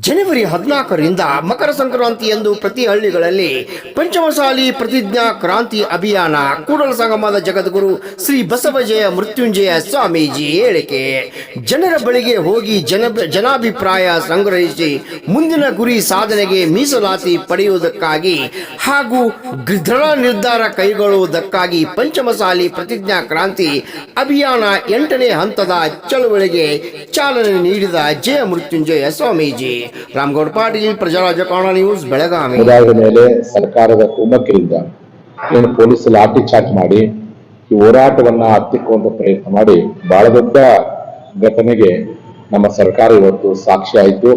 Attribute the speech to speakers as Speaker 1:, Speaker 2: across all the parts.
Speaker 1: ಜನವರಿ ಹದಿನಾಲ್ಕರಿಂದ ಮಕರ ಸಂಕ್ರಾಂತಿ ಎಂದು ಪ್ರತಿ ಹಳ್ಳಿಗಳಲ್ಲಿ ಪಂಚಮಸಾಲಿ ಪ್ರತಿಜ್ಞಾ ಕ್ರಾಂತಿ ಅಭಿಯಾನ, ಕೂಡಲ ಸಂಗಮದ ಜಗದ್ಗುರು ಶ್ರೀ ಬಸವಜಯ ಮೃತ್ಯುಂಜಯ ಸ್ವಾಮೀಜಿ ಹೇಳಿಕೆ. ಜನರ ಬಳಿಗೆ ಹೋಗಿ ಜನ ಜನಾಭಿಪ್ರಾಯ ಸಂಗ್ರಹಿಸಿ ಮುಂದಿನ ಗುರಿ ಸಾಧನೆಗೆ ಮೀಸಲಾತಿ ಪಡೆಯುವುದಕ್ಕಾಗಿ ಹಾಗೂ ದೃಢ ನಿರ್ಧಾರ ಕೈಗೊಳ್ಳುವುದಕ್ಕಾಗಿ ಪಂಚಮಸಾಲಿ ಪ್ರತಿಜ್ಞಾ ಕ್ರಾಂತಿ ಅಭಿಯಾನ ಎಂಟನೇ ಹಂತದ ಚಳುವಳಿಗೆ ಚಾಲನೆ ನೀಡಿದ ಜಯ ಮೃತ್ಯುಂಜಯ ಸ್ವಾಮೀಜಿ. ರಾಮಗೌಡ ಪಾಟೀಲ್ ಪ್ರಜಾ ಕನ್ನಡ ನ್ಯೂಸ್, ಬೆಳಗಾವಿ.
Speaker 2: ಇದಾದ ಮೇಲೆ ಸರ್ಕಾರದ ಕುಮ್ಮಕ್ಕಿನಿಂದ ಏನು ಪೊಲೀಸ್ ಲಾಠಿ ಚಾರ್ಜ್ ಮಾಡಿ ಈ ಹೋರಾಟವನ್ನ ಹತ್ತಿಕ್ಕುವಂತ ಪ್ರಯತ್ನ ಮಾಡಿ ಬಹಳ ದೊಡ್ಡ ಘಟನೆಗೆ ನಮ್ಮ ಸರ್ಕಾರ ಇವತ್ತು ಸಾಕ್ಷಿ ಆಯಿತು.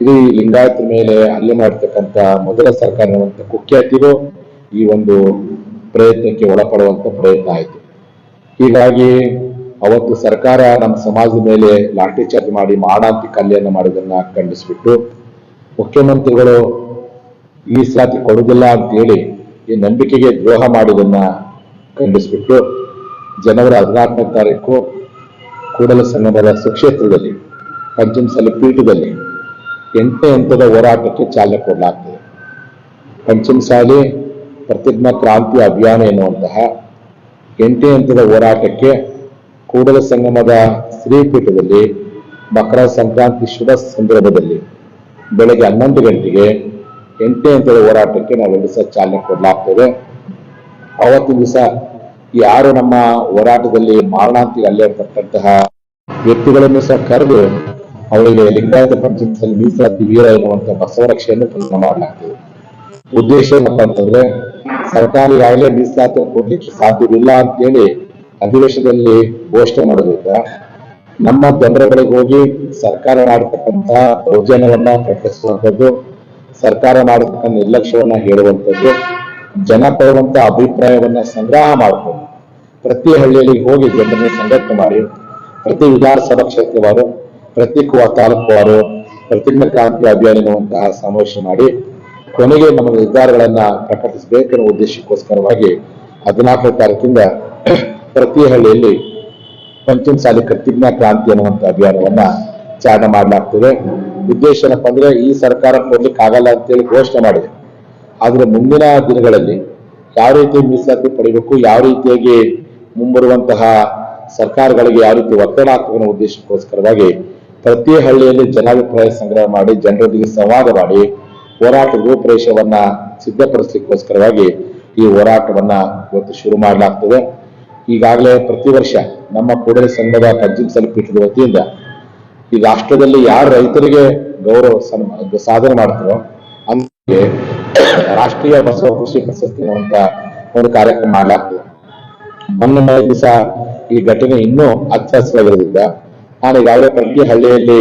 Speaker 2: ಇದು ಈ ಲಿಂಗಾಯತರ ಮೇಲೆ ಹಲ್ಲೆ ಮಾಡ್ತಕ್ಕಂಥ ಮೊದಲ ಸರ್ಕಾರ ಕುಖ್ಯಾತಿಗೂ ಈ ಒಂದು ಪ್ರಯತ್ನಕ್ಕೆ ಒಳಪಡುವಂತ ಪ್ರಯತ್ನ ಆಯಿತು. ಹೀಗಾಗಿ ಅವತ್ತು ಸರ್ಕಾರ ನಮ್ಮ ಸಮಾಜದ ಮೇಲೆ ಲಾಠಿ ಚಾರ್ಜ್ ಮಾಡಿ ಮಾಡಾಂತಿ ಕಲ್ಯಾಣ ಮಾಡೋದನ್ನ ಖಂಡಿಸ್ಬಿಟ್ಟು ಮುಖ್ಯಮಂತ್ರಿಗಳು ಈ ಸಾತಿ ಕೊಡುವುದಿಲ್ಲ ಅಂತೇಳಿ ಈ ನಂಬಿಕೆಗೆ ದ್ರೋಹ ಮಾಡಿದನ್ನ ಖಂಡಿಸ್ಬಿಟ್ಟು ಜನವರಿ ಹದಿನಾಲ್ಕನೇ ತಾರೀಕು ಕೂಡಲ ಸಂಗಮದ ಸುಕ್ಷೇತ್ರದಲ್ಲಿ, ಪಂಚಮಸಾಲಿ ಪೀಠದಲ್ಲಿ ಎಂಟನೇ ಹಂತದ ಹೋರಾಟಕ್ಕೆ ಚಾಲನೆ ಕೊಡಲಾಗ್ತದೆ. ಪಂಚಮಸಾಲಿ ಪ್ರತಿಜ್ಞಾ ಕ್ರಾಂತಿ ಅಭಿಯಾನ ಎನ್ನುವಂತಹ ಎಂಟನೇ ಹಂತದ ಹೋರಾಟಕ್ಕೆ ಕೂಡಲ ಸಂಗಮದ ಶ್ರೀಪೀಠದಲ್ಲಿ ಮಕರ ಸಂಕ್ರಾಂತಿ ಶುಭ ಸಂದರ್ಭದಲ್ಲಿ ಬೆಳಗ್ಗೆ ಹನ್ನೊಂದು ಗಂಟೆಗೆ ಎಂಟನೇ ಹಂತದ ಹೋರಾಟಕ್ಕೆ ನಾವು ಸಹ ಚಾಲನೆ ಕೊಡಲಾಗ್ತದೆ. ಅವತ್ತು ದಿವಸ ಯಾರು ನಮ್ಮ ಹೋರಾಟದಲ್ಲಿ ಅಲ್ಲೇ ಅಲ್ಲೇರ್ತಕ್ಕಂತಹ ವ್ಯಕ್ತಿಗಳನ್ನು ಸಹ ಕರೆದು ಅವರಿಗೆ ಲಿಂಗಾಯತ ಪಂಚಮದಲ್ಲಿ ಮೀಸಲಾತಿ ವೀರ ಎನ್ನುವಂತಹ ಬಸವರಕ್ಷೆಯನ್ನು ಪ್ರದಾನ ಮಾಡಲಾಗ್ತದೆ. ಉದ್ದೇಶ ಏನಪ್ಪ ಅಂತಂದ್ರೆ ಸರ್ಕಾರ ಈಗಾಗಲೇ ಮೀಸಲಾತಿ ಕೊಡ್ಲಿಕ್ಕೆ ಸಾಧ್ಯವಿಲ್ಲ ಅಂತೇಳಿ ಅಧಿವೇಶನದಲ್ಲಿ ಘೋಷಣೆ ಮಾಡೋದ್ರಿಂದ ನಮ್ಮ ತೊಂದರೆಗಳಿಗೆ ಹೋಗಿ ಸರ್ಕಾರ ಮಾಡತಕ್ಕಂತಹ ದೌರ್ಜನ್ಯವನ್ನ ಪ್ರಕಟಿಸುವಂಥದ್ದು, ಸರ್ಕಾರ ಮಾಡತಕ್ಕಂಥ ನಿರ್ಲಕ್ಷ್ಯವನ್ನ ಹೇಳುವಂಥದ್ದು, ಜನ ಪಡುವಂತ ಅಭಿಪ್ರಾಯವನ್ನ ಸಂಗ್ರಹ ಮಾಡಿಕೊಂಡು ಪ್ರತಿ ಹಳ್ಳಿಯಲ್ಲಿ ಹೋಗಿ ಜನರನ್ನು ಸಂಘಟನೆ ಮಾಡಿ, ಪ್ರತಿ ವಿಧಾನಸಭಾ ಕ್ಷೇತ್ರವಾರು ಪ್ರತಿ ಕು- ತಾಲೂಕುವಾರು ಪ್ರತಿಜ್ಞಾ ಕ್ರಾಂತಿ ಅಭಿಯಾನ ಎನ್ನುವಂತಹ ಸಮಾವೇಶ ಮಾಡಿ ಕೊನೆಗೆ ನಮ್ಮ ನಿರ್ಧಾರಗಳನ್ನ ಪ್ರಕಟಿಸಬೇಕೆನ್ನುವ ಉದ್ದೇಶಕ್ಕೋಸ್ಕರವಾಗಿ ಹದಿನಾಲ್ಕನೇ ತಾರೀಕಿಂದ ಪ್ರತಿ ಹಳ್ಳಿಯಲ್ಲಿ ಪಂಚಮಸಾಲಿ ಪ್ರತಿಜ್ಞಾ ಕ್ರಾಂತಿ ಅನ್ನುವಂಥ ಅಭಿಯಾನವನ್ನ ಚಾಲನೆ ಮಾಡಲಾಗ್ತದೆ. ಉದ್ದೇಶ ಏನಪ್ಪ ಅಂದ್ರೆ ಈ ಸರ್ಕಾರ ಕೊಡ್ಲಿಕ್ಕೆ ಆಗಲ್ಲ ಅಂತೇಳಿ ಘೋಷಣೆ ಮಾಡಿದೆ. ಆದ್ರೆ ಮುಂದಿನ ದಿನಗಳಲ್ಲಿ ಯಾವ ರೀತಿ ಮೀಸಲಾತಿ ಪಡಿಬೇಕು, ಯಾವ ರೀತಿಯಾಗಿ ಮುಂಬರುವಂತಹ ಸರ್ಕಾರಗಳಿಗೆ ಯಾವ ರೀತಿ ಒತ್ತಡ ಹಾಕುವ ಅನ್ನೋ ಉದ್ದೇಶಕ್ಕೋಸ್ಕರವಾಗಿ ಪ್ರತಿ ಹಳ್ಳಿಯಲ್ಲಿ ಜನಾಭಿಪ್ರಾಯ ಸಂಗ್ರಹ ಮಾಡಿ, ಜನರೊಂದಿಗೆ ಸಂವಾದ ಮಾಡಿ ಹೋರಾಟ ರೂಪರೇಷವನ್ನ ಸಿದ್ಧಪಡಿಸಲಿಕ್ಕೋಸ್ಕರವಾಗಿ ಈ ಹೋರಾಟವನ್ನ ಇವತ್ತು ಶುರು ಮಾಡಲಾಗ್ತದೆ. ಈಗಾಗಲೇ ಪ್ರತಿ ವರ್ಷ ನಮ್ಮ ಕೂಡಲ ಸಂಘದ ಪಂಚಮಸಾಲಿ ಪೀಠದ ವತಿಯಿಂದ ಈ ರಾಷ್ಟ್ರದಲ್ಲಿ ಯಾರು ರೈತರಿಗೆ ಗೌರವ ಸಾಧನೆ ಮಾಡ್ತಾರೋ ಅಂದ್ರೆ ರಾಷ್ಟ್ರೀಯ ಬಸವ ಕೃಷಿ ಪ್ರಶಸ್ತಿ ಅಂತ ಒಂದು ಕಾರ್ಯಕ್ರಮ ಮಾಡಲಾಗ್ತದೆ. ಮೊನ್ನೆ ಮಳೆ ದಿವಸ ಈ ಘಟನೆ ಇನ್ನೂ ಅಚ್ಚಹಸಿರಾಗಿರೋದ್ರಿಂದ ನಾನು ಈಗಾಗಲೇ ಪ್ರತಿ ಹಳ್ಳಿಯಲ್ಲಿ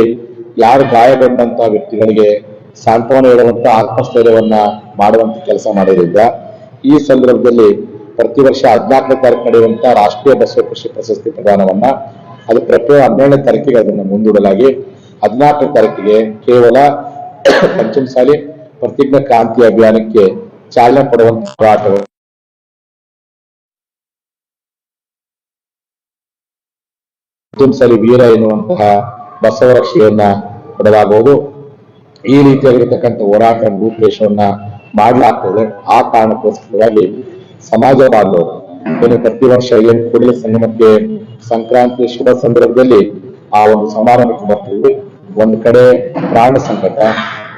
Speaker 2: ಯಾರು ಗಾಯಗೊಂಡಂತ ವ್ಯಕ್ತಿಗಳಿಗೆ ಸಾಂತ್ವನ ಹೇಳುವಂತ ಆತ್ಮಸ್ಥೈರ್ಯವನ್ನ ಮಾಡುವಂತ ಕೆಲಸ ಮಾಡೋದ್ರಿಂದ ಈ ಸಂದರ್ಭದಲ್ಲಿ ಪ್ರತಿ ವರ್ಷ ಹದಿನಾಲ್ಕನೇ ತಾರೀಕು ನಡೆಯುವಂತಹ ರಾಷ್ಟ್ರೀಯ ಬಸವ ಕೃಷಿ ಪ್ರಶಸ್ತಿ ಪ್ರದಾನವನ್ನ ಅದು ಪ್ರತಿ ಹನ್ನೆರಡನೇ ತಾರೀಕಿಗೆ ಅದನ್ನು ಮುಂದೂಡಲಾಗಿ ಹದಿನಾಲ್ಕನೇ ತಾರೀಕಿಗೆ ಕೇವಲ ಪಂಚಮಸಾಲಿ ಪ್ರತಿಜ್ಞಾ ಕ್ರಾಂತಿ ಅಭಿಯಾನಕ್ಕೆ ಚಾಲನೆ ಕೊಡುವಂತ ಹೋರಾಟವನ್ನು ಸಾಲಿ ವೀರ ಎನ್ನುವಂತಹ ಬಸವರಕ್ಷೆಯನ್ನ ಕೊಡಲಾಗುವುದು ಈ ರೀತಿಯಾಗಿರ್ತಕ್ಕಂಥ ಹೋರಾಟ ರೂಪರೇಷವನ್ನ ಮಾಡಲಾಗ್ತದೆ. ಆ ಕಾರಣಕ್ಕೋಸ್ಕರವಾಗಿ ಸಮಾಜ ಬಾಂಧವರು ಪ್ರತಿ ವರ್ಷ ಏನು ಕೂಡಲೇ ಸಂಗಮಕ್ಕೆ ಸಂಕ್ರಾಂತಿ ಶುಭ ಸಂದರ್ಭದಲ್ಲಿ ಆ ಒಂದು ಸಮಾರಂಭಕ್ಕೆ ಬರ್ತೀವಿ. ಒಂದು ಕಡೆ ಪ್ರಾಣ ಸಂಕಟ,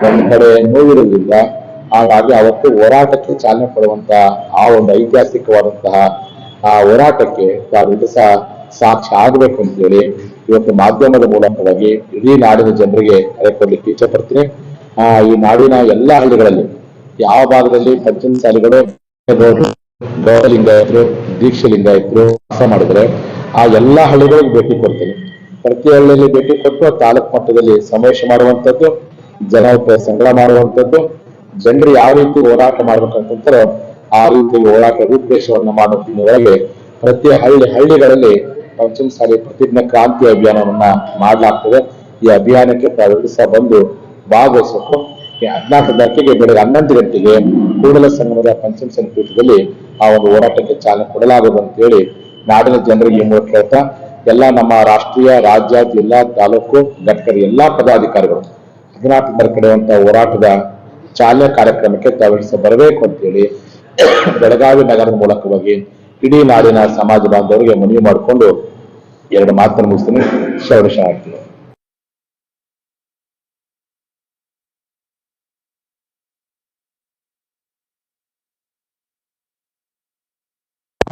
Speaker 2: ಒಂದು ಕಡೆ ನೋವಿರುವುದಿಲ್ಲ. ಹಾಗಾಗಿ ಅವತ್ತು ಹೋರಾಟಕ್ಕೆ ಚಾಲನೆ ಕೊಡುವಂತ ಆ ಒಂದು ಐತಿಹಾಸಿಕವಾದಂತಹ ಆ ಹೋರಾಟಕ್ಕೆ ತಾವು ಇದು ಸಹ ಸಾಕ್ಷಿ ಆಗ್ಬೇಕು ಅಂತೇಳಿ ಇವತ್ತು ಮಾಧ್ಯಮದ ಮೂಲಕವಾಗಿ ಇಡೀ ನಾಡಿನ ಜನರಿಗೆ ಕರೆ ಕೊಡ್ಲಿಕ್ಕೆ ಇಚ್ಛೆ ಪಡ್ತೀನಿ. ಆ, ಈ ನಾಡಿನ ಎಲ್ಲಾ ಹಳ್ಳಿಗಳಲ್ಲಿ ಯಾವ ಭಾಗದಲ್ಲಿ ಪಂಚಮಸಾಲಿಗಳು ಗೌಡ ಲಿಂಗಾಯತರು ದೀಕ್ಷೆ ಲಿಂಗಾಯತರು ವಾಸ ಮಾಡಿದ್ರೆ ಆ ಎಲ್ಲಾ ಹಳ್ಳಿಗಳಿಗೆ ಭೇಟಿ ಕೊಡ್ತೀನಿ. ಪ್ರತಿ ಹಳ್ಳಿಯಲ್ಲಿ ಭೇಟಿ ಕೊಟ್ಟು ತಾಲೂಕು ಮಟ್ಟದಲ್ಲಿ ಸಮಾವೇಶ ಮಾಡುವಂತದ್ದು ಜನ ಸಂಗ್ರಹ ಮಾಡುವಂತದ್ದು ಜನರು ಯಾವ ರೀತಿ ಹೋರಾಟ ಮಾಡ್ಬೇಕಂತಂದ್ರೆ ಆ ರೀತಿ ಹೋರಾಟ ರೂಪರೇಷವನ್ನ ಅಲ್ಲಿ ಪ್ರತಿ ಹಳ್ಳಿ ಹಳ್ಳಿಗಳಲ್ಲಿ ಪಂಚಮಸಾಲಿ ಪ್ರತಿಜ್ಞಾ ಕ್ರಾಂತಿ ಅಭಿಯಾನವನ್ನ ಮಾಡಲಾಗ್ತದೆ. ಈ ಅಭಿಯಾನಕ್ಕೆ ತಾವೆಲ್ಲ ಸಹ ಬಂದು ಭಾಗವಹಿಸಬೇಕು. ಹದಿನಾಲ್ಕು ತಾರೀಕಿಗೆ ಬೆಳಗ್ಗೆ ಹನ್ನೊಂದು ಗಂಟೆಗೆ ಕೂಡಲ ಸಂಗಮದ ಪಂಚಮ ಪೀಠದಲ್ಲಿ ಆ ಒಂದು ಹೋರಾಟಕ್ಕೆ ಚಾಲನೆ ಕೊಡಲಾಗುವುದು ಅಂತ ಹೇಳಿ ನಾಡಿನ ಜನರಿಗೆ ಈ ಮೂಲಕ ಹೇಳ್ತಾ ಎಲ್ಲ ನಮ್ಮ ರಾಷ್ಟ್ರೀಯ, ರಾಜ್ಯ, ಜಿಲ್ಲಾ, ತಾಲೂಕು, ಘಟಕದ ಎಲ್ಲಾ ಪದಾಧಿಕಾರಿಗಳು ಹದಿನಾಲ್ಕು ಕಡೆಯುವಂತ ಹೋರಾಟದ ಚಾಲನೆ ಕಾರ್ಯಕ್ರಮಕ್ಕೆ ತಾವಿಸ ಬರಬೇಕು ಅಂತೇಳಿ ಬೆಳಗಾವಿ ನಗರದ ಮೂಲಕವಾಗಿ ಇಡೀ ನಾಡಿನ ಸಮಾಜ ಬಾಂಧವರಿಗೆ ಮನವಿ ಮಾಡಿಕೊಂಡು ಎರಡು ಮಾತನ್ನು ಮುಗಿಸ್ತೀನಿ. ಶೌರ್ಯ ಆಗ್ತೀವಿ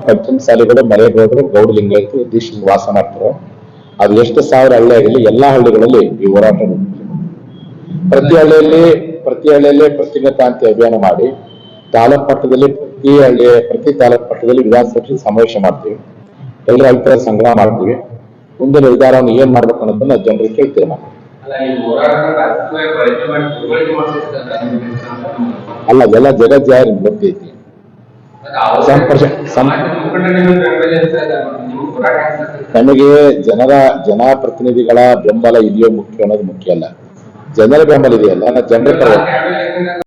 Speaker 2: ಪಂಚಮ ಶಾಲೆಗಳು ಹೋದ್ರು ಗೌಡ ಲಿಂಗಾಯತು ದೀಕ್ಷಿತ ವಾಸ ಮಾಡ್ತಾರೆ. ಅದು ಎಷ್ಟು ಸಾವಿರ ಹಳ್ಳಿ ಆಗಲಿ ಎಲ್ಲಾ ಹಳ್ಳಿಗಳಲ್ಲಿ ಈ ಹೋರಾಟ. ಪ್ರತಿ ಹಳ್ಳಿಯಲ್ಲಿ ಪ್ರತಿ ಹಳ್ಳಿಯಲ್ಲಿ ಪ್ರತಿಜ್ಞಾಂತಿ ಅಭಿಯಾನ ಮಾಡಿ ತಾಲೂಕ್ ಮಟ್ಟದಲ್ಲಿ ಪ್ರತಿ ಹಳ್ಳಿಯ ಪ್ರತಿ ತಾಲೂಕ್ ಮಟ್ಟದಲ್ಲಿ ವಿಧಾನಸಭೆ ಸಮಾವೇಶ ಮಾಡ್ತೀವಿ. ಎಲ್ಲರ ಅಭಿಪ್ರಾಯ ಸಂಗ್ರಹ ಮಾಡ್ತೀವಿ. ಮುಂದಿನ ವಿಧಾನವನ್ನು ಏನ್ ಮಾಡ್ಬೇಕು ಅನ್ನೋದನ್ನ ಜನರಿಗೆ ಕೇಳ್ತೀವಿ ನಾವು.
Speaker 3: ಅಲ್ಲ
Speaker 2: ಎಲ್ಲ ಜಗಜ್ಜಾರಿ ಗೊತ್ತೈತಿ ನಮಗೆ ಜನರ ಜನಪ್ರತಿನಿಧಿಗಳ ಬೆಂಬಲ ಇದೆಯೋ ಮುಖ್ಯ ಅನ್ನೋದು ಮುಖ್ಯ ಅಲ್ಲ. ಜನರ ಬೆಂಬಲ ಇದೆಯಲ್ಲ. ಜನರ